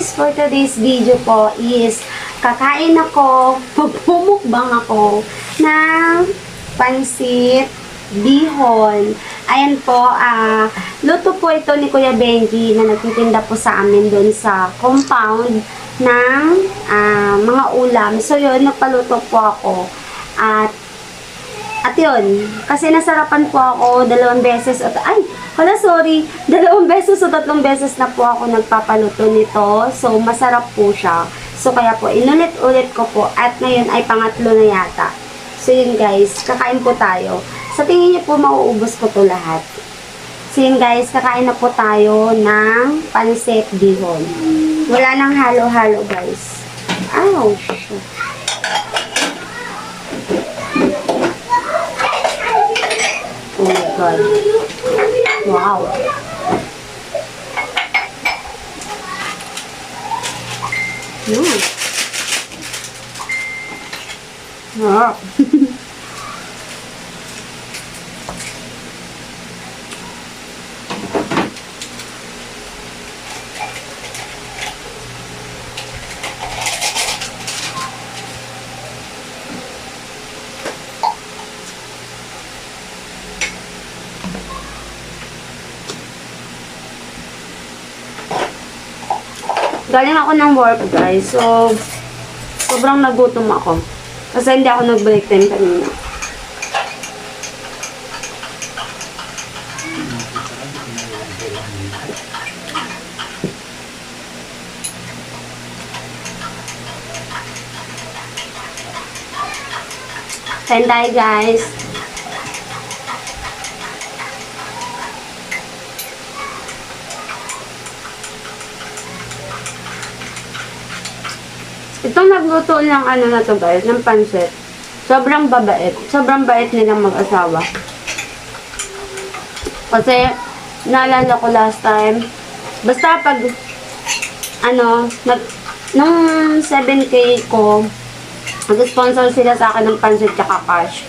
guys, for today's video po is kakain ako, magpumukbang ako ng pansit bihon. Ayan po, ah, luto po ito ni Kuya Benji na nagtitinda po sa amin doon sa compound ng ah, mga ulam. So yun, nagpaluto po ako. At at yun, kasi nasarapan po ako dalawang beses at ay, wala sorry, dalawang beses o tatlong beses na po ako nagpapaluto nito. So masarap po siya. So kaya po inulit-ulit ko po at ngayon ay pangatlo na yata. So yun guys, kakain po tayo. Sa tingin niyo po mauubos ko to lahat. So yun guys, kakain na po tayo ng pansit bihon. Wala nang halo-halo guys. Ouch! Oh my god. Wow. Mm. Wow. Galing ako ng work, guys. So, sobrang nagutom ako. Kasi hindi ako nag-break time kanina. Kain tayo, guys. Itong nagluto ng ano na to guys, ng pansit. Sobrang babait. Sobrang bait nilang mag-asawa. Kasi, naalala ko last time, basta pag, ano, nag, nung 7K ko, nag-sponsor sila sa akin ng pansit tsaka cash.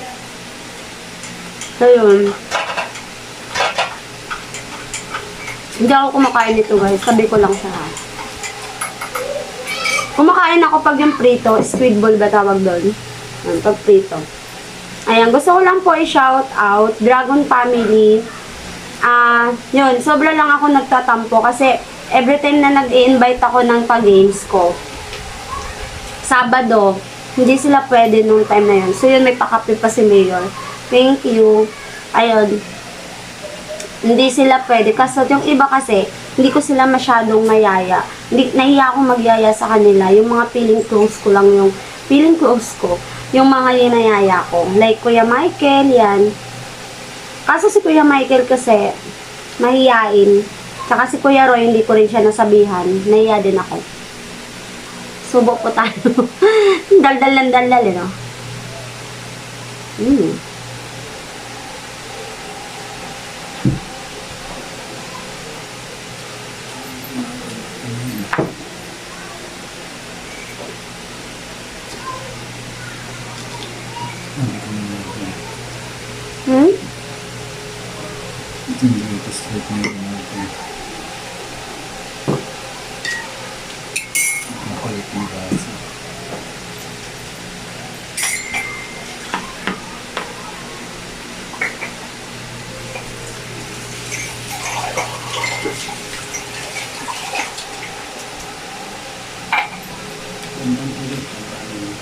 So, yun. Hindi ako kumakain nito guys. Sabi ko lang sa ha. Kumakain ako pag yung prito, squid ball ba tawag doon? Yan, pag prito. Ayan, gusto ko lang po i-shout out, Dragon Family. Ah, yun, sobra lang ako nagtatampo kasi every time na nag-i-invite ako ng pa-games ko, Sabado, hindi sila pwede nung time na yun. So yun, may pakape pa si Mayor. Thank you. Ayun, hindi sila pwede. Kasi yung iba kasi, hindi ko sila masyadong mayaya. Hindi, nahiya akong magyaya sa kanila. Yung mga feeling close ko lang yung, feeling close ko, yung mga yinayaya ko. Like Kuya Michael, yan. Kaso si Kuya Michael kasi, mahiyain. Tsaka si Kuya Roy, hindi ko rin siya nasabihan. Nahiya din ako. Subok po tayo. daldal ng daldal, eh, no? Mm. Hmm? Ito yung latest hit na yun natin. Makulit yung gasa.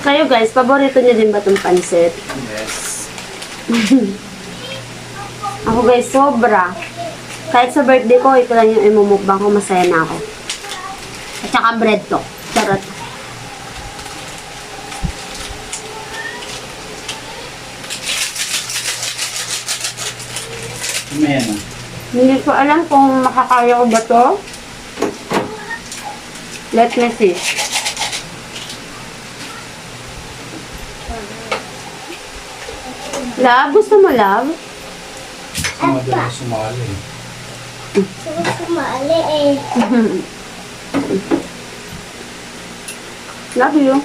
Kayo guys, paborito niyo din ba itong pansit? Yes. Ako guys, sobra. Kahit sa birthday ko, ito lang yung imumukbang ko, masaya na ako. At saka bread to. Charot. Mamaya na. Hindi ko alam kung makakaya ko ba to. Let me see. Love, gusto mo love? Madali sumali. Gusto sumali eh. Love you.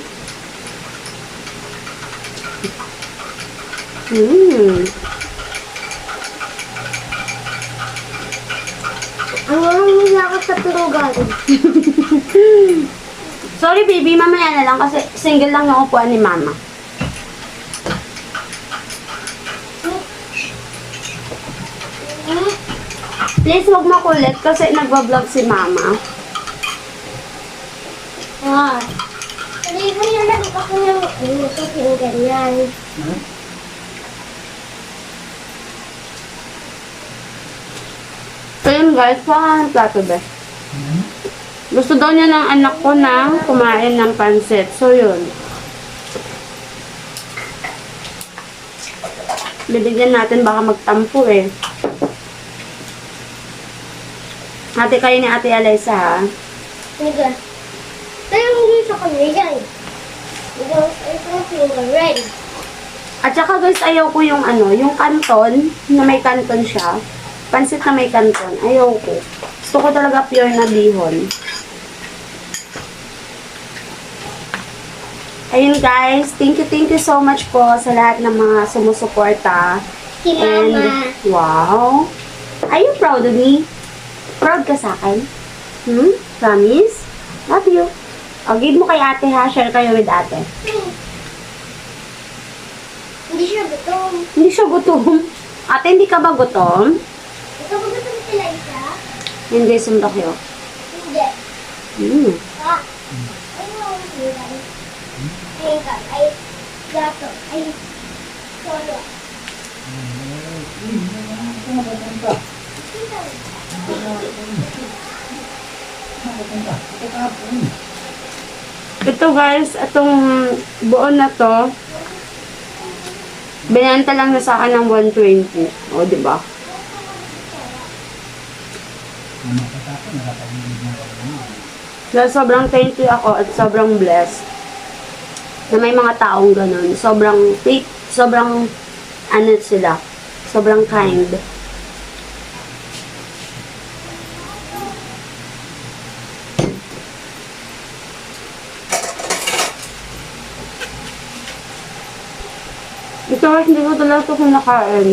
Mm. Ang mga ako sa turugan. Sorry baby, mamaya na lang kasi single lang yung upuan ni mama. Please wag makulit kasi nagbablog si mama. Ah. Hindi ko yung lang ako ng ko yung ganyan. Hmm? So yun guys, paano ang plato ba? Hmm? Gusto daw niya ng anak ko na kumain ng pansit. So yun. Bibigyan natin baka magtampo eh. Ate kayo ni Ate Alaysa ha. Ko. Pero hindi sa. Ito, ito yung red. At saka guys, ayaw ko yung ano, yung kanton, na may kanton siya. Pansit na may kanton, ayaw ko. Gusto ko talaga pure na bihon. Ayun guys, thank you, thank you so much po sa lahat ng mga sumusuporta. Si Mama. And, wow. Are you proud of me? Proud ka sa akin? Hmm? Promise? Love you. O, give mo kay ate ha. Share kayo with ate. Hindi siya gutom. Hindi siya gutom. Ate, hindi ka ba gutom? Ikaw ba gutom sila isa? Hindi, sundok yun. Hindi. Hmm. Ah. Ay, mo sila. Ay. Ay, gato. Ay, solo. Ito guys, itong buon na to, binenta lang na sa akin ng 120. O, di ba? Dahil sobrang thank you ako at sobrang blessed na may mga taong ganun. Sobrang, sobrang, ano sila, sobrang kind. Hindi ko talaga ito kinakain.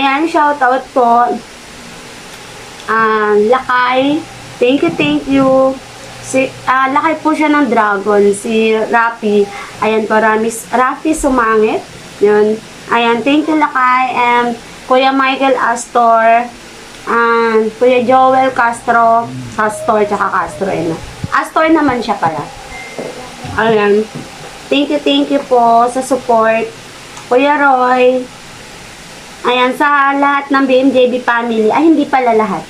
Ayan, shoutout po. Ah, Lakay. Thank you, thank you. Si, ah, Lakay po siya ng dragon. Si Rafi. Ayan po, Ramis, Rafi Sumangit. Yun. Ayan, thank you, Lakay. And Kuya Michael Astor. And Kuya Joel Castro. Castor, tsaka Castro. Eh, no? Astor naman siya pala. Ayan. Thank you, thank you po sa support. Kuya Roy. Ayan, sa lahat ng BMJB family. Ay, hindi pala lahat.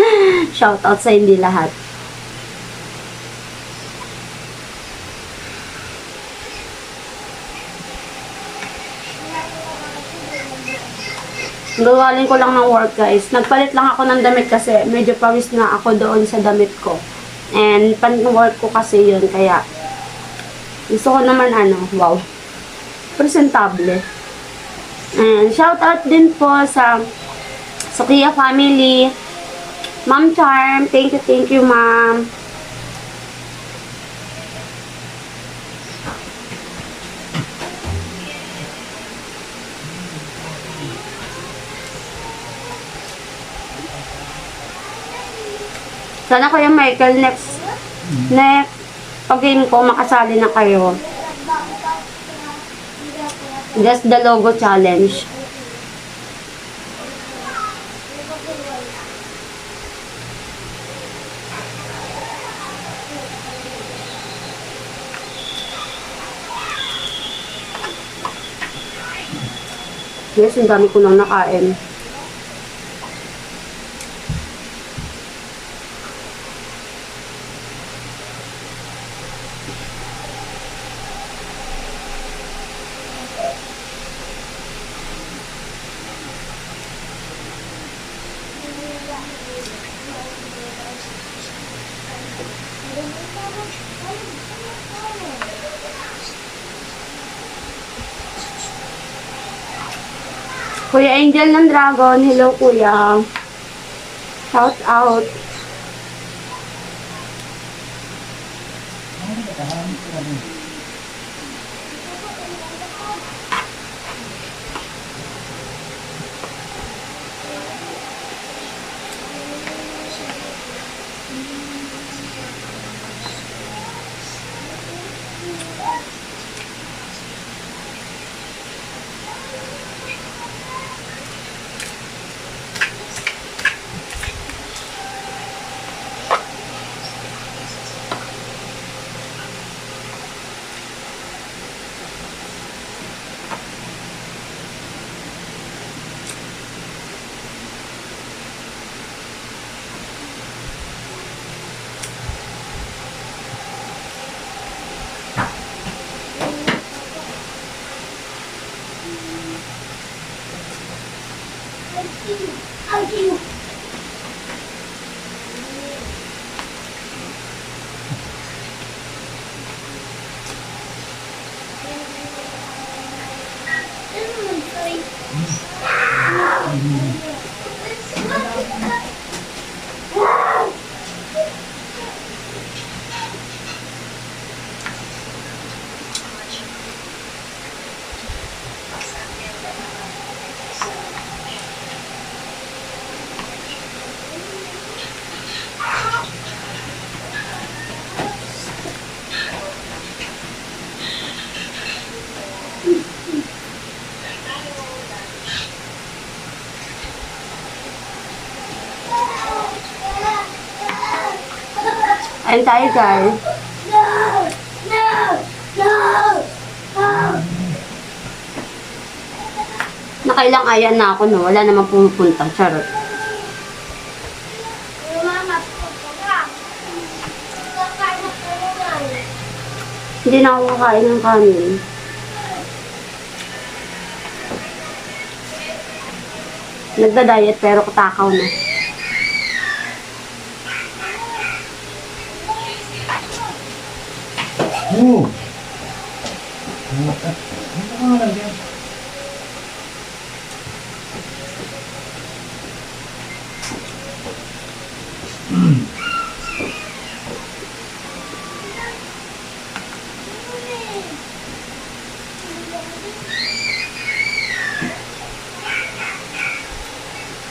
Shoutout sa hindi lahat. Gawaling ko lang ng work guys. Nagpalit lang ako ng damit kasi medyo pawis na ako doon sa damit ko. And pan work ko kasi yun kaya gusto ko naman ano, wow. Presentable. And shout out din po sa Sokia family. Ma'am Charm, thank you, thank you, ma'am. Sana Kuya Michael, next, next, pag ko, makasali na kayo. Just the logo challenge. Yes, ang dami ko nang nakain. Kuya Angel ng Dragon, hello kuya. Shout out. Ano Ay, ba Ayun tayo guys. No! No! No! No! Nakailang ayan na ako no. Wala namang pumupunta. Charot. Naman. Hindi na ako kakain ng kanin. Nagda-diet pero katakaw na. Oo! Ano ka nga lang yan?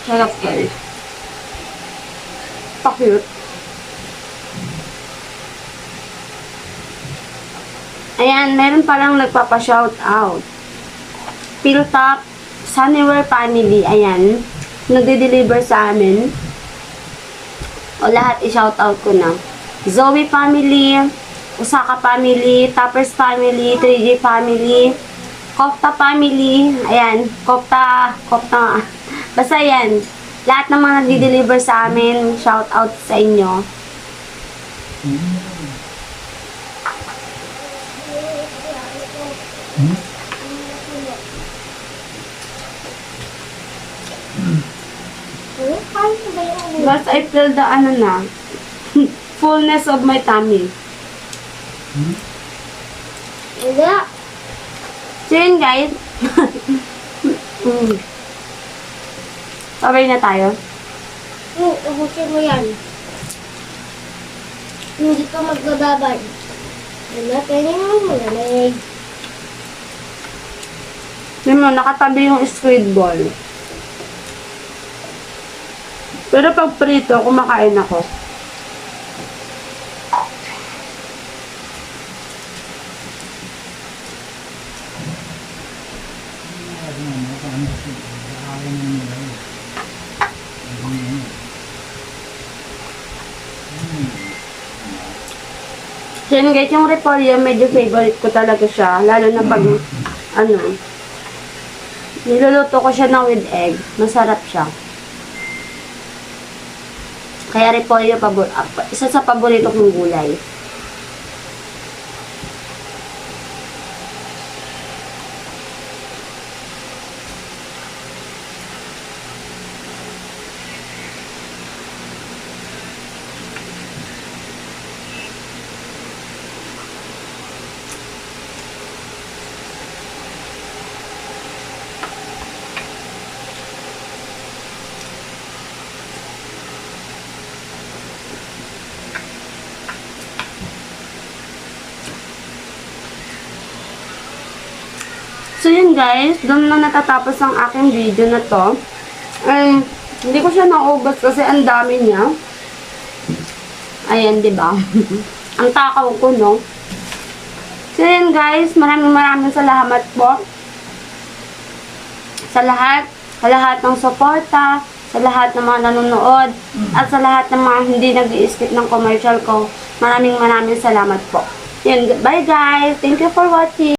Sarap guys. Pa-cute. Ayan, meron palang nagpapa-shout out. Pilltop Sunnywear Family. Ayan. Nagde-deliver sa amin. O lahat i-shout out ko na. Zoe Family, Usaka Family, Tappers Family, 3G Family, Kofta Family, ayan, Kofta, Kofta, basta yan, lahat ng mga nagdi-deliver sa amin, shout out sa inyo. Hmm? Last I feel the ano na, fullness of my tummy. Hmm? Wala. So yun guys, mm. Sabay na tayo. Hmm, ubusin mo yan. Hindi ka magbababad. Wala, pwede naman malamig. Yun mo, nakatabi yung squid ball. Pero pag prito, kumakain ako. Yun guys, yung repolyo, medyo favorite ko talaga siya. Lalo na pag, ano, niluluto ko siya na with egg. Masarap siya. Kaya repolyo, pabor, ah, isa sa paborito kong gulay. So yun guys, doon na natatapos ang aking video na to. Um, hindi ko siya naubos kasi ang dami niya. Ayan, ba? ang takaw ko, no? So yun guys, maraming maraming salamat po sa lahat, sa lahat ng suporta, sa lahat ng mga nanonood, at sa lahat ng mga hindi nag skip ng commercial ko. Maraming maraming salamat po. Yun, bye guys. Thank you for watching.